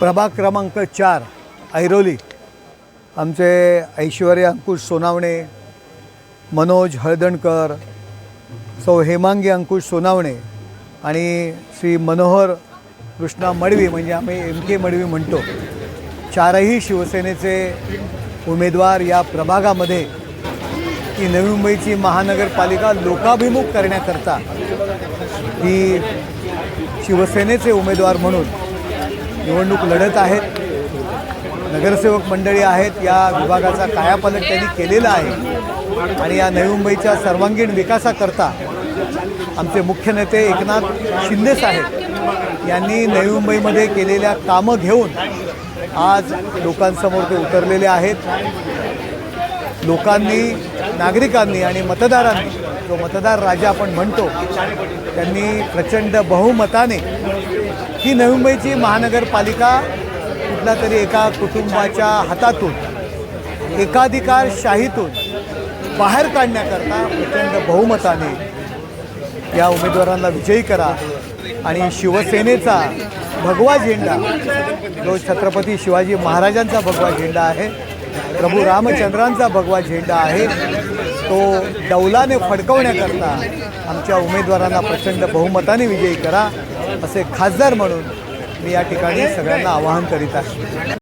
प्रभाग क्रमांक चार ऐरोली. आमचे ऐश्वर्या अंकुश सोनावणे मनोज हळदणकर सौ हेमांगी अंकुश सोनावणे आणि श्री मनोहर कृष्णा मडवी म्हणजे आम्ही एम के मडवी म्हणतो. चारही शिवसेनेचे उमेदवार या प्रभागामध्ये ही नवी मुंबईची महानगरपालिका लोकाभिमुख करण्याकरता ही शिवसेनेचे उमेदवार म्हणून निवडणूक लढत आहेत. नगरसेवक मंडळी आहेत. या विभागाचा कायापालट त्यांनी केलेला आहे. आणि या नवी मुंबईच्या सर्वांगीण विकासाकरता आमचे मुख्य नेते एकनाथ शिंदे साहेब यांनी नवी मुंबईमध्ये केलेल्या कामं घेऊन आज लोकांसमोर ते उतरलेले आहेत. लोकांनी नागरिकांनी आणि मतदारांनी जो मतदार राजा आपण म्हणतो त्यांनी प्रचंड बहुमताने ही नवी मुंबईची महानगरपालिका कुठल्या तरी एका कुटुंबाच्या हातातून एकाधिकारशाहीतून बाहेर काढण्याकरता प्रचंड बहुमताने या उमेदवारांना विजयी करा आणि शिवसेनेचा भगवा झेंडा जो छत्रपती शिवाजी महाराजांचा भगवा झेंडा आहे प्रभू रामचंद्रांचा भगवा झेंडा आहे तो डौलाने फडकवण्याकरता आमच्या उमेदवारांना प्रचंड बहुमताने विजयी करा. असे खासदार म्हणून मी या ठिकाणी सगळ्यांना आवाहन करीत आहे.